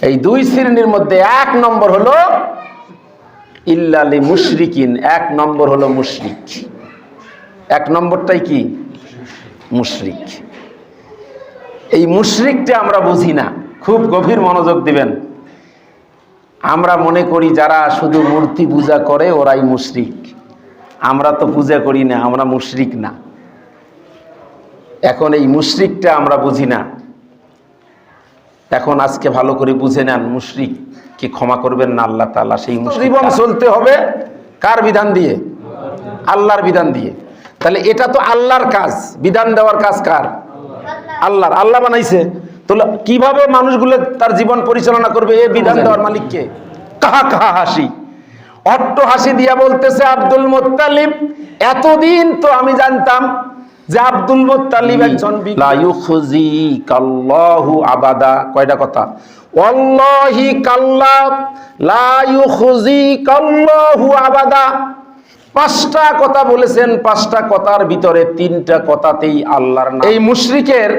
এই দুই শ্রেণির মধ্যে এক নম্বর হলো ইল্লালি মুশরিকিন, এক নম্বর হলো মুশরিক। এক নম্বরটাই কি? মুশরিক। এই মুশরিকটা আমরা বুঝি না, খুব গভীর মনোযোগ দিবেন। আমরা মনে করি যারা শুধু মূর্তি পূজা করে ওরাই মুশরিক। আমরা তো পূজা করি না, আমরা মুশরিক না। এখন এই মুশরিকটা আমরা বুঝি না। এখন আজকে ভালো করে বুঝে নেন মুশরিক কি ক্ষমা করবেন না আল্লাহ তাআলা সেই জীবন চলতে হবে। কার বিধান দিয়ে? আল্লাহর বিধান দিয়ে। তাহলে এটা তো আল্লাহর কাজ। বিধান দেওয়ার কাজ কার? আল্লাহর। আল্লাহ বানাইছে। তো কীভাবে মানুষগুলো তার জীবন পরিচালনা করবে? এ বিধান দেওয়ার মালিককে কাহা কাহা হাসি। অট্ট হাসি দিয়া বলতেছে আব্দুল মোত্তালিব এতদিন তো আমি জানতাম যে আব্দুল মোত্তালিব একজন লা আবাদা। কয়টা কথা? ওয়াল্লাহি কাল্লা লা ইউখজিকাল্লাহু আবাদা। পাঁচটা কথা বলেছেন পাঁচটা কথার ভিতরে তিনটা কথাতেই আল্লাহর নাম। এই মুশরিকের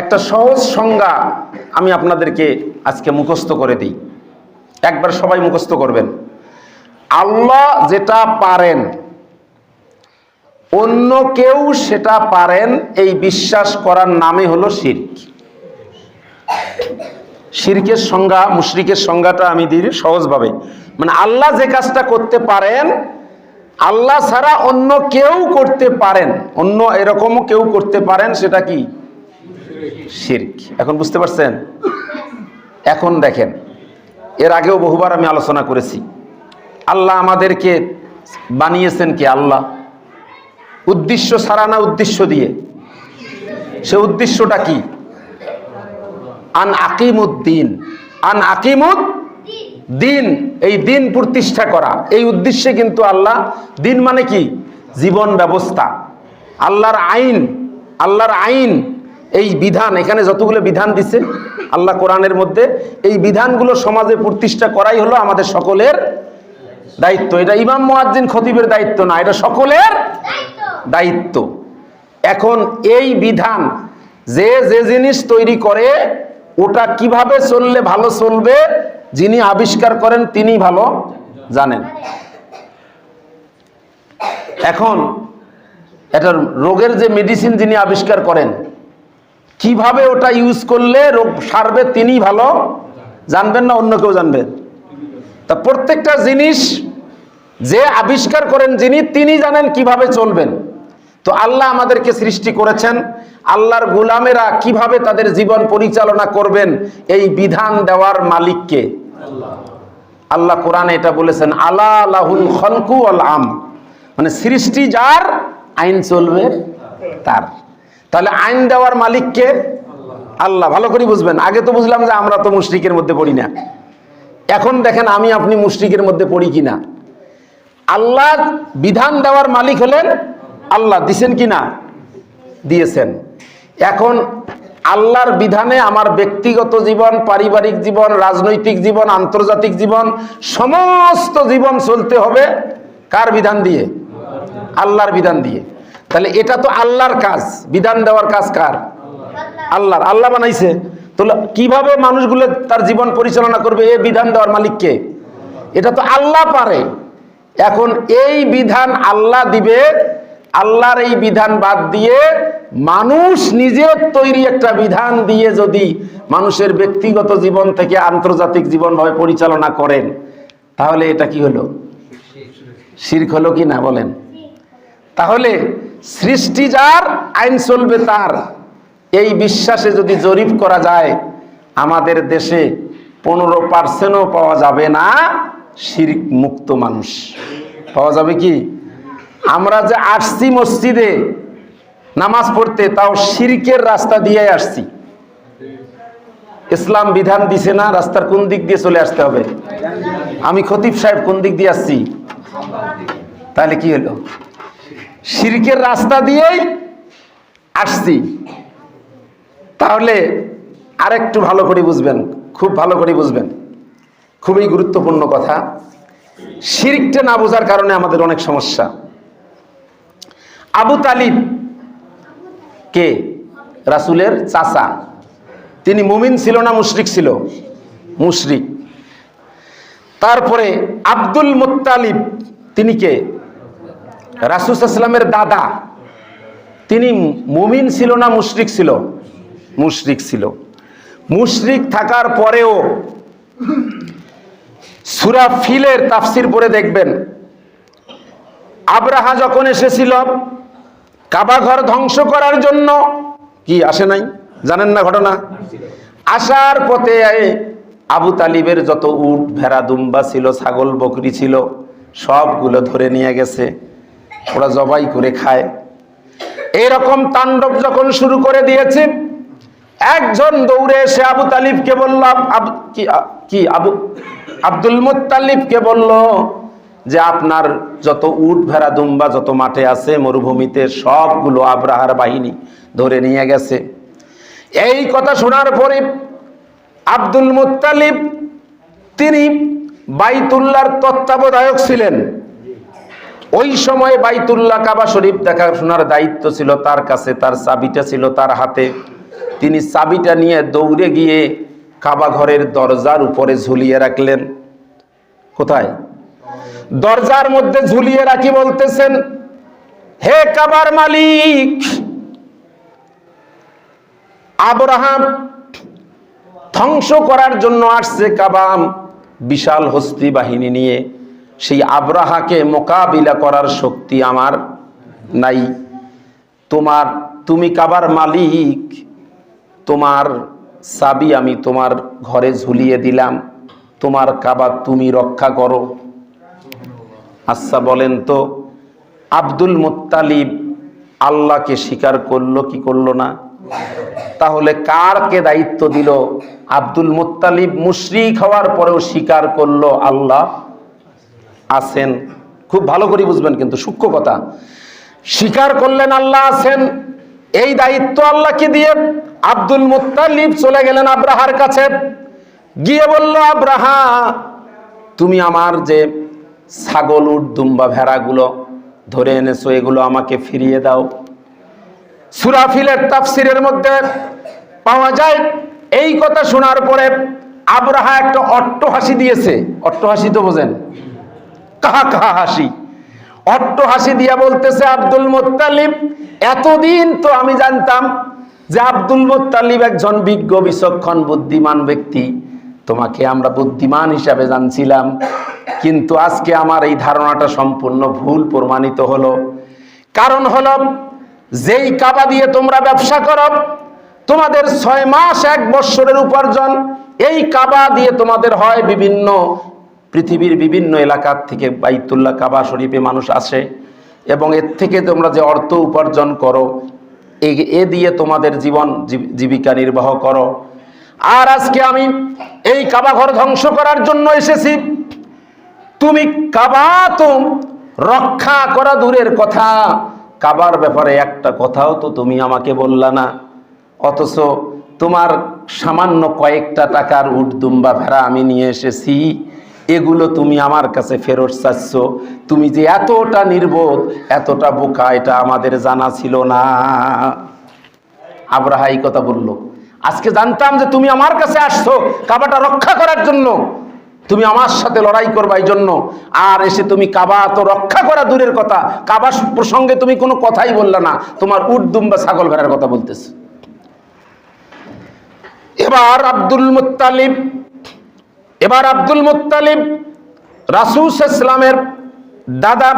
একটা সহজ সংজ্ঞা আমি আপনাদেরকে আজকে মুখস্থ করে দিই। একবার সবাই মুখস্থ করবেন। আল্লাহ যেটা পারেন অন্য কেউ সেটা পারেন, এই বিশ্বাস করার নামে হলো শির্ক। শিরকের সংজ্ঞা, মুশরিকের সংজ্ঞাটা আমি দিই সহজভাবে। মানে আল্লাহ যে কাজটা করতে পারেন, আল্লাহ ছাড়া অন্য কেউ করতে পারেন। অন্য এরকমও কেউ করতে পারেন, সেটা কি? শির্ক। এখন বুঝতে পারছেন? এখন দেখেন, এর আগেও বহুবার আমি আলোচনা করেছি। আল্লাহ আমাদেরকে বানিয়েছেন কি? আল্লাহ। উদ্দেশ্য ছাড়া না উদ্দেশ্য দিয়ে? সে উদ্দেশ্যটা কি? আন আকিমুদ্দিন। আন আকিমুদ দিন এই দিন প্রতিষ্ঠা করা। এই উদ্দেশ্যে কিন্তু আল্লাহ, দিন মানে কি? জীবন ব্যবস্থা। আল্লাহর আইন আল্লাহর আইন, এই বিধান, এখানে যতগুলো বিধান দিছে, আল্লাহ কোরআনের মধ্যে, এই বিধানগুলো সমাজে প্রতিষ্ঠা করাই হলো আমাদের সকলের দায়িত্ব। এটা ইমাম মুয়াজ্জিন খতিবের দায়িত্ব না, এটা সকলের দায়িত্ব। এখন এই বিধান, যে যে জিনিস তৈরি করে, ওটা কীভাবে চললে ভালো চলবে, যিনি আবিষ্কার করেন তিনি ভালো জানেন। এখন এটা রোগের যে মেডিসিন যিনি আবিষ্কার করেন, কীভাবে ওটা ইউজ করলে রোগ সারবে তিনি ভালো জানবেন না অন্য কেউ জানবেন তা প্রত্যেকটা জিনিস যে আবিষ্কার করেন যিনি, তিনি জানেন কীভাবে চলবেন। তো আল্লাহ আমাদেরকে সৃষ্টি করেছেন। আল্লাহর গোলামেরা কীভাবে তাদের জীবন পরিচালনা করবেন এই বিধান দেওয়ার মালিককে? আল্লাহ কোরআনে এটা বলেছেন, আলা লাহুল খলকু আল আম। মানে সৃষ্টি যার, আইন চলবে তার। তাহলে আইন দেওয়ার মালিককে আল্লাহ, ভালো করে বুঝবেন। আগে তো বুঝলাম যে আমরা তো মুশরিকের মধ্যে পড়ি না। এখন দেখেন আমি আপনি মুশরিকের মধ্যে পড়ি কিনা। আল্লাহ বিধান দেওয়ার মালিক হলেন আল্লাহ দিছেন কি না? দিয়েছেন। এখন আল্লাহর বিধানে আমার ব্যক্তিগত জীবন, পারিবারিক জীবন, রাজনৈতিক জীবন, আন্তর্জাতিক জীবন, সমস্ত জীবন চলতে হবে কার বিধান দিয়ে? আল্লাহর বিধান দিয়ে। তাহলে এটা তো আল্লাহর কাজ। বিধান দেওয়ার কাজ কার? আল্লাহর। আল্লাহ বানাইছে। তো কীভাবে মানুষগুলো তার জীবন পরিচালনা করবে? এ বিধান দেওয়ার মালিককে এটা তো আল্লাহ পারে। এখন এই বিধান আল্লাহ দিবে আল্লাহর এই বিধান বাদ দিয়ে মানুষ নিজের তৈরি একটা বিধান দিয়ে যদি মানুষের ব্যক্তিগত জীবন থেকে আন্তর্জাতিক জীবনভাবে পরিচালনা করেন, তাহলে এটা কি হলো? শির্ক হলো কি না বলেন? তাহলে সৃষ্টি যার, আইন চলবে তার। এই বিশ্বাসে যদি জরিপ করা যায়, আমাদের দেশে পনেরো পার্সেন্টও পাওয়া যাবে না শিরিক মুক্ত মানুষ। পাওয়া যাবে কি? আমরা যে আসছি মসজিদে নামাজ পড়তে, তাও শিরকের রাস্তা দিয়ে আসছি। ইসলাম বিধান দিছে না, রাস্তার কোন দিক দিয়ে চলে আসতে হবে? আমি খতিব সাহেব কোন দিক দিয়ে আসছি? তাহলে কি হলো? শিরকের রাস্তা দিয়েই আসছি। তাহলে আরেকটু ভালো করে বুঝবেন, খুব ভালো করে বুঝবেন। খুবই গুরুত্বপূর্ণ কথা। শিরিকটা না বোঝার কারণে আমাদের অনেক সমস্যা। আবু তালিব। কে? রাসুলের চাচা। তিনি মুমিন ছিল না মুশরিক ছিল? মুশরিক। তারপরে আব্দুল মুত্তালিব, তিনি কে? রাসুসাল্লামের দাদা। তিনি মুমিন ছিল না মুশরিক ছিল? মুশরিক ছিল। মুশরিক থাকার পরেও সুরা ফিলের তাফসির পরে দেখবেন। আব্রাহা যখন এসেছিল কাবা ঘর ধ্বংস করার জন্য কি আসে নাই? জানেন না ঘটনা? আসার পথে আবু তালিবের যত উট, ভেড়া, দুম্বা ছিল, ছাগল, বকরি ছিল, সবগুলো ধরে নিয়ে গেছে। ওরা জবাই করে খায়। এইরকম তাণ্ডব যখন শুরু করে দিয়েছে, একজন দৌড়ে এসে আবু তালিবকে বলল, আব- আব- কি, আবু আব্দুল মুত্তালিবকে বলল যে আপনার যত উট ভেড়া দুম্বা যত মাঠে আছে, মরুভূমিতে সবগুলো আব্রাহার বাহিনী ধরে নিয়ে গেছে। এই কথা শোনার পরে আব্দুল মুত্তালিব, তিনি বাইতুল্লার তত্ত্বাবধায়ক ছিলেন। ওই সময় বাইতুল্লাহ কাবা শরীফ দেখাশোনার দায়িত্ব ছিল তার কাছে, তার চাবিটা ছিল তার হাতে। তিনি চাবিটা নিয়ে দৌড়ে গিয়ে কাবা ঘরের দরজার উপরে ঝুলিয়ে রাখলেন। কোথায়? দরজার মধ্যে ঝুলিয়ে রাখি বলতেছেন, হে কাবার মালিক, আব্রাহাম ধ্বংস করার জন্য আসছে কাবাম বিশাল হস্তি বাহিনী নিয়ে। সেই আব্রাহাকে মোকাবিলা করার শক্তি আমার নাই। তোমার, তুমি কাবার মালিক, তোমার চাবি আমি তোমার ঘরে ঝুলিয়ে দিলাম। তোমার কাবা তুমি রক্ষা করো। আচ্ছা বলেন তো, আব্দুল মুত্তালিব আল্লাহকে স্বীকার করল কি করল না? তাহলে কারকে দায়িত্ব দিল? আব্দুল মুত্তালিব মুশরিক হওয়ার পরেও স্বীকার করল আল্লাহ আছেন। খুব ভালো করে বুঝবেন কিন্তু সূক্ষ্ম কথা। স্বীকার করলেন আল্লাহ আছেন, এই দায়িত্ব আল্লাহকে দিয়ে আব্দুল মুত্তালিব চলে গেলেন আব্রাহার কাছে। গিয়ে বলল, আব্রাহা, তুমি আমার যে ছাগল, উট, দুম্বা, ভেড়াগুলো ধরে এনেছো, এগুলো আমাকে ফিরিয়ে দাও। সুরাফিলের তাফসিরের মধ্যে পাওয়া যায় এই কথা শোনার পরে আবরাহা একটা অট্ট হাসি দিয়েছে। অট্ট হাসি তো বোঝেন? কাহা কাহা হাসি। অট্ট হাসি দিয়া বলতেছে আব্দুল মোত্তালিব, এতদিন তো আমি জানতাম যে আব্দুল মোত্তালিব একজন বিজ্ঞ, বিচক্ষণ, বুদ্ধিমান ব্যক্তি। তোমাকে আমরা বুদ্ধিমান হিসাবে জানছিলাম, কিন্তু আজকে আমার এই ধারণাটা সম্পূর্ণ ভুল প্রমাণিত হলো। কারণ হলো, যেই কাবা দিয়ে তোমরা ব্যবসা করো, তোমাদের ছয় মাস এক বৎসরের উপার্জন, এই কাবা দিয়ে তোমাদের হয় বিভিন্ন পৃথিবীর বিভিন্ন এলাকার থেকে বাইতুল্লাহ কাবা শরীফে মানুষ আসে, এবং এর থেকে তোমরা যে অর্থ উপার্জন করো, এ- দিয়ে তোমাদের জীবন জীব- জীবিকা নির্বাহ করো। আর আজকে আমি এই কাবা ঘর ধ্বংস করার জন্য এসেছি। তুমি কাবা তো রক্ষা করা দূরের কথা। কাবার ব্যাপারে একটা কথাও তো তুমি আমাকে বললা না। অথচ তোমার সামান্য কয়েকটা টাকার উট দুম্বা ভেড়া আমি নিয়ে এসেছি। এগুলো তুমি আমার কাছে ফেরত চাচ্ছ। তুমি যে এতটা নির্বোধ, এতটা বোকা, এটা আমাদের জানা ছিল না। আব্রাহা এই কথা বলল। আজকে জানতাম যে তুমি আমার কাছে আসছো, কাবাটা রক্ষা করার জন্য। তুমি আমার সাথে লড়াই করবা এই জন্য। আর এসে তুমি কাবা তো রক্ষা করা দূরের কথা। কাবা প্রসঙ্গে তুমি কোনো কথাই বললে না। তোমার উর্দুম বা ছাগল ভেড়ার কথা বলতেছে। এবার আব্দুল মুত্তালিব, এবার আব্দুল মুত্তালিব রাসুস ইসলামের দাদা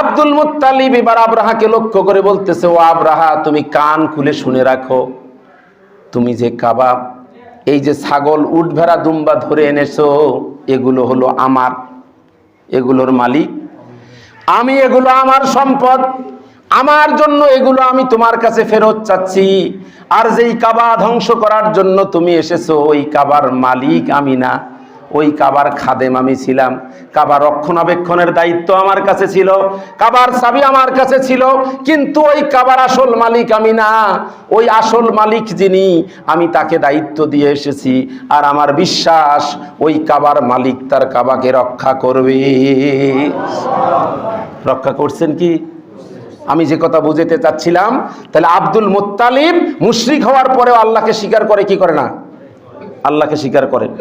আব্দুল মুত্তালিব এবার আব্রাহাকে লক্ষ্য করে বলতেছে, ও আব্রাহা, তুমি কান খুলে শুনে রাখো। তুমি যে কাবাব, এই যে ছাগল উঠ ভেড়া দুম্বা ধরে এনেছো, এগুলো হলো আমার, এগুলোর মালিক। আমি এগুলো আমার সম্পদ, আমার জন্য এগুলো আমি তোমার কাছে ফেরত চাচ্ছি। আর যেই কাবা ধ্বংস করার জন্য তুমি এসেছ, ওই কাবার মালিক আমি না। ওই কাবার খাদেম আমি ছিলাম। কাবার রক্ষণাবেক্ষণের দায়িত্ব আমার কাছে ছিল, কাবার চাবি আমার কাছে ছিল, কিন্তু ওই কাবার আসল মালিক আমি না। ওই আসল মালিক যিনি, আমি তাকে দায়িত্ব দিয়ে এসেছি, আর আমার বিশ্বাস, ওই কাবার মালিক তার কাবাকে রক্ষা করবে। রক্ষা করছেন কি? আমি যে কথা বুঝাতে চাচ্ছিলাম, তাহলে আব্দুল মুত্তালিব মুশরিক হওয়ার পরেও আল্লাহকে স্বীকার করে কি করে না? আল্লাহকে স্বীকার করেন।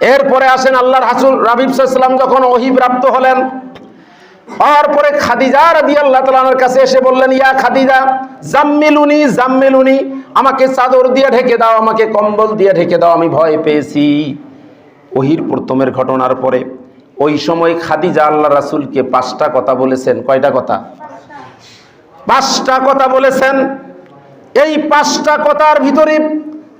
এরপরে আসেন আল্লাহর হাসুল রাবিব সাল্লাম যখন অহিপ্রাপ্ত হলেন। তারপরে খাদিজা রাদি আল্লাহ তালার কাছে এসে বললেন, ইয়া খাদিজা, জাম্মিলুনি জাম্মিলুনি, আমাকে চাদর দিয়ে ঢেকে দাও, আমাকে কম্বল দিয়ে ঢেকে দাও, আমি ভয় পেয়েছি। ওহির প্রথমের ঘটনার পরে ওই সময় খাদিজা আল্লাহ রাসুলকে পাঁচটা কথা বলেছেন। কয়টা কথা? পাঁচটা কথা বলেছেন। এই পাঁচটা কথার ভিতরে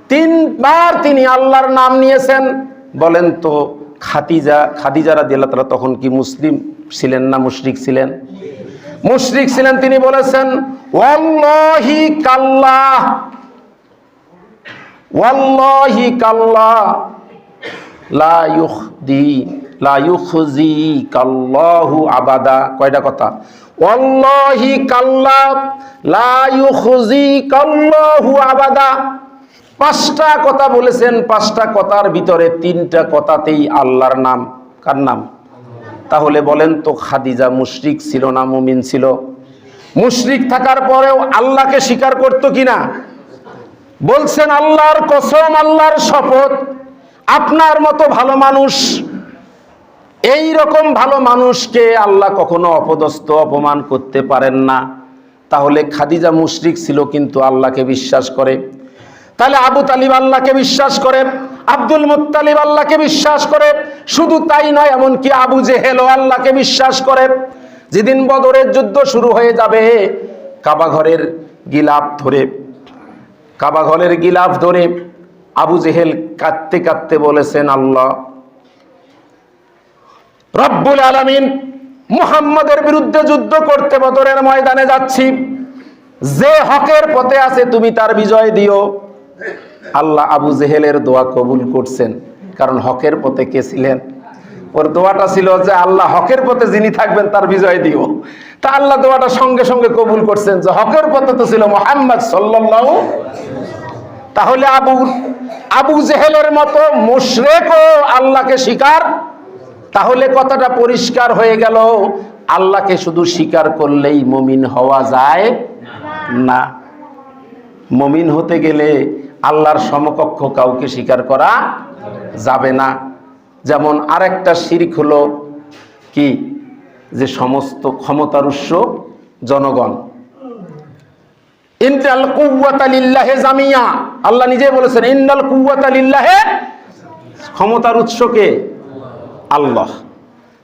তিনবার তিনি আল্লাহর নাম নিয়েছেন। বলেন তো, খাদিজা খাদিজারা দিল্লা তালা তখন কি মুসলিম ছিলেন না মুশরিক ছিলেন? মুশরিক ছিলেন তিনি বলেছেন, ওয়াল্লাহি কাল্লাহ ওয়াল্লাহি কাল্লাহ, লা ইউখদি, লা ইউখজি কাল্লাহু আবাদা। কয়টা কথা? আবাদা। পাঁচটা কথা বলেছেন, পাঁচটা কথার ভিতরে তিনটা কথাতেই আল্লাহর নাম। কার নাম? তাহলে বলেন তো খাদিজা মুশরিক ছিল না মুমিন ছিল? মুশরিক থাকার পরেও আল্লাহকে স্বীকার করতো কিনা? বলছেন, আল্লাহর কসম, আল্লাহর শপথ, আপনার মতো ভালো মানুষ, এই রকম ভালো মানুষকে আল্লাহ কখনো অপদস্থ, অপমান করতে পারেন না। তাহলে খাদিজা মুশরিক ছিল কিন্তু আল্লাহকে বিশ্বাস করে। তাহলে আবু তালিব আল্লাহকে বিশ্বাস করে, আব্দুল মুত্তালিব আল্লাহকে বিশ্বাস করে, শুধু তাই নয়, এমনকি আবু জেহেলও আল্লাহকে বিশ্বাস করে। যেদিন বদরের যুদ্ধ শুরু হয়ে যাবে, কাবা ঘরের গিলাপ ধরে, কাবা ঘরের গিলাফ ধরে আবু জেহেল কাঁদতে কাঁদতে বলেছেন, আল্লাহ, রব্বুল আলামিন মুহাম্মদের বিরুদ্ধে যুদ্ধ করতে বদরের ময়দানে যাচ্ছি। যে হকের পথে আছে, তুমি তার বিজয় দিও। আল্লাহ আবু জেহেলের দোয়া কবুল করছেন, কারণ হকের পথে কে ছিলেন? ওর দোয়াটা ছিল যে আল্লাহ হকের পথে যিনি থাকবেন তার বিজয় দিও তা আল্লাহ দোয়াটা সঙ্গে সঙ্গে কবুল করছেন যে হকের পথে তো ছিল মোহাম্মদ সাল্লাল্লাহু। তাহলে আবু আবু জেহেলের মতো মুশরেকও আল্লাহকে স্বীকার তাহলে কথাটা পরিষ্কার হয়ে গেল, আল্লাহকে শুধু স্বীকার করলেই মমিন হওয়া যায় না। মমিন হতে গেলে আল্লাহর সমকক্ষ কাউকে স্বীকার করা যাবে না। যেমন আরেকটা শিরিক হলো কি? যে সমস্ত ক্ষমতার উৎস জনগণ। ইন্নাল কুওয়াতা লিল্লাহি জামিয়া। আল্লাহ নিজে বলেছেন ইন্নাল কুওয়াতা লিল্লাহি ক্ষমতার উৎসকে আল্লাহ।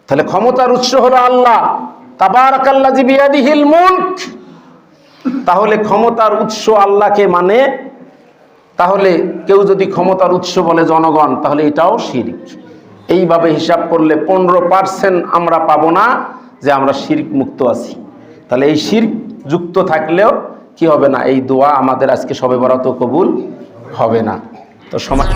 তাহলে ক্ষমতার উৎস হলো আল্লাহ। তাবারাকাল্লাজি বিয়াদিহিল মুলক। তাহলে ক্ষমতার উৎস আল্লাহকে মানে তাহলে কেউ যদি ক্ষমতার উৎস বলে জনগণ, তাহলে এটাও শিরিক। এইভাবে হিসাব করলে পনেরো পার্সেন্ট আমরা পাবো না যে আমরা শির্ক মুক্ত আছি। তাহলে এই শির্ক যুক্ত থাকলেও কি হবে না? এই দোয়া আমাদের আজকে সবে বরাত কবুল হবে না। তো সমাজ